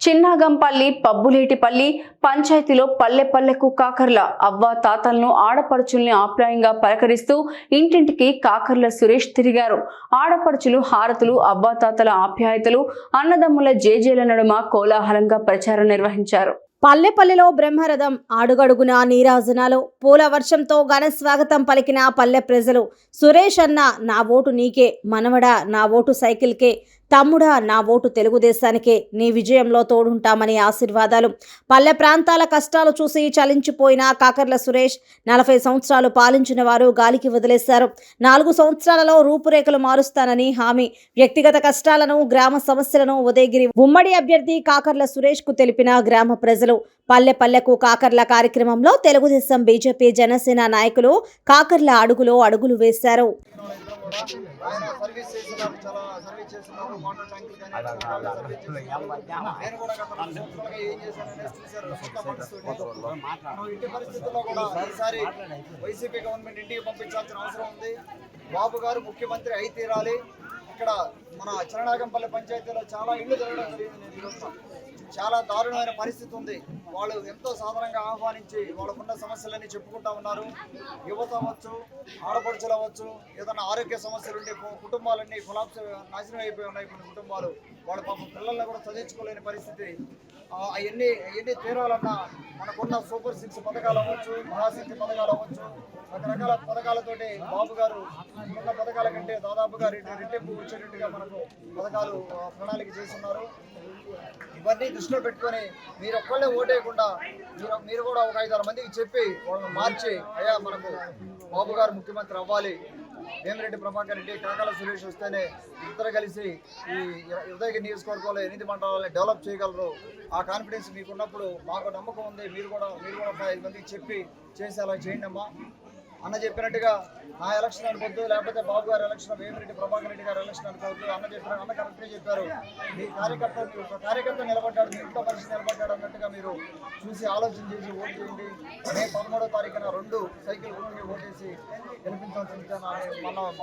చిన్నగంపల్లి పబ్బులేటిపల్లి పంచాయతీలో పల్లె పల్లెకు కాకర్ల. అవ్వ తాతలను ఆడపడుచుల్ని ఆప్యాయంగా పలకరిస్తూ ఇంటింటికి కాకర్ల సురేష్ తిరిగారు. ఆడపడుచులు హారతులు అవ్వ తాతల ఆప్యాయతలు అన్నదమ్ముల జేజేల నడుమ కోలాహలంగా ప్రచారం నిర్వహించారు. పల్లెపల్లెలో బ్రహ్మరథం అడుగడుగున నీరాజనాలు పూల వర్షంతో ఘన స్వాగతం పలికిన పల్లె ప్రజలు సురేష్ అన్న నా ఓటు నీకే మనవడా నా ఓటు సైకిల్కే తమ్ముడా నా ఓటు తెలుగుదేశానికే నీ విజయంలో తోడుంటామని ఆశీర్వాదాలు పల్లె ప్రాంతాల కష్టాలు చూసి చలించిపోయిన కాకర్ల సురేష్ నలభై సంవత్సరాలు పాలించిన వారు గాలికి వదిలేశారు నాలుగు సంవత్సరాలలో రూపురేఖలు మారుస్తానని హామీ వ్యక్తిగత కష్టాలను గ్రామ సమస్యలను ఉదయగిరి ఉమ్మడి అభ్యర్థి కాకర్ల సురేష్కు తెలిపిన గ్రామ ప్రజలు పల్లె పల్లెకు కాకర్ల కార్యక్రమంలో తెలుగుదేశం బీజేపీ జనసేన నాయకులు కాకర్ల అడుగులో అడుగులు వేశారు సర్వీస్ చేస్తున్నారు చాలా సర్వీస్ చేస్తున్నారు ట్యాంకులు కానీ ఏం చేశాననేది చూశారు ఇంటి పరిస్థితుల్లో కూడా ఈసారి వైసీపీ గవర్నమెంట్ ఇంటికి పంపించాల్సిన అవసరం ఉంది బాబు గారు ముఖ్యమంత్రి అయి తీరాలి ఇక్కడ మన చిరణాగంపల్లి పంచాయతీలో చాలా ఇళ్ళు జరగడం జరిగింది నేను చాలా దారుణమైన పరిస్థితి ఉంది. వాళ్ళు ఎంతో సాధారణంగా ఆహ్వానించి వాళ్ళకున్న సమస్యలన్నీ చెప్పుకుంటా ఉన్నారు. యువత అవ్వచ్చు ఆడపడుచులు అవ్వచ్చు ఏదైనా ఆరోగ్య సమస్యలు ఉండే కుటుంబాలన్నీ కొలాప్స్ నాశనం అయిపోయి ఉన్నాయి కొన్ని కుటుంబాలు. వాళ్ళ పాపం పిల్లల్ని కూడా చదివించుకోలేని పరిస్థితి. అవన్నీ అవన్నీ తీరాలన్నా మనకున్న సూపర్ సిక్స్ పథకాలు అవ్వచ్చు మహాశక్తి పథకాలు అవ్వచ్చు. రకరకాల పథకాలతోటి బాబు గారు ఉన్న పథకాల కంటే దాదాపుగా రెండు రెట్టింపు వచ్చేటట్టుగా మనకు పథకాలు ఆ, ప్రణాళిక చేస్తున్నారు. ఇవన్నీ దృష్టిలో పెట్టుకొని మీరు ఒక్కళ్ళే ఓటేయకుండా మీరు మీరు కూడా ఒక ఐదారు మందికి చెప్పి వాళ్ళని మార్చి అయ్యా మనకు బాబు గారు ముఖ్యమంత్రి అవ్వాలి. వేమిరెడ్డి ప్రభాకర్ రెడ్డి కాకాల సురేష్ వస్తేనే ఇద్దరు కలిసి ఈ ఉదయగిరి నియోజకవర్గంలో ఎనిమిది మండలాలని డెవలప్ చేయగలరు. ఆ కాన్ఫిడెన్స్ మీకు ఉన్నప్పుడు మాకు నమ్మకం ఉంది. మీరు కూడా మీరు కూడా ఒక ఐదు మందికి చెప్పి చేసేలా చేయండి అమ్మా అన్న చెప్పినట్టుగా ఆ ఎలక్షన్ అనుకోవద్దు లేకపోతే బాబు గారి ఎలక్షన్ వేమిరెడ్డి ప్రభాకర్ రెడ్డి గారి ఎలక్షన్ అనుకోవద్దు అన్న చెప్పారు అన్న కరెక్ట్గా చెప్పారు. మీ కార్యకర్త మీ ఒక కార్యకర్త నిలబడ్డాడు మీ ఇంట్లో మనిషి నిలబడ్డాడు అన్నట్టుగా మీరు చూసి ఆలోచన చేసి ఓటు చేయండి మే పదమూడో తారీఖున రెండు సైకిల్ కొనుక్కి ఓటేసి గెలిపించాల్సిందిగా నా మనవమ్మ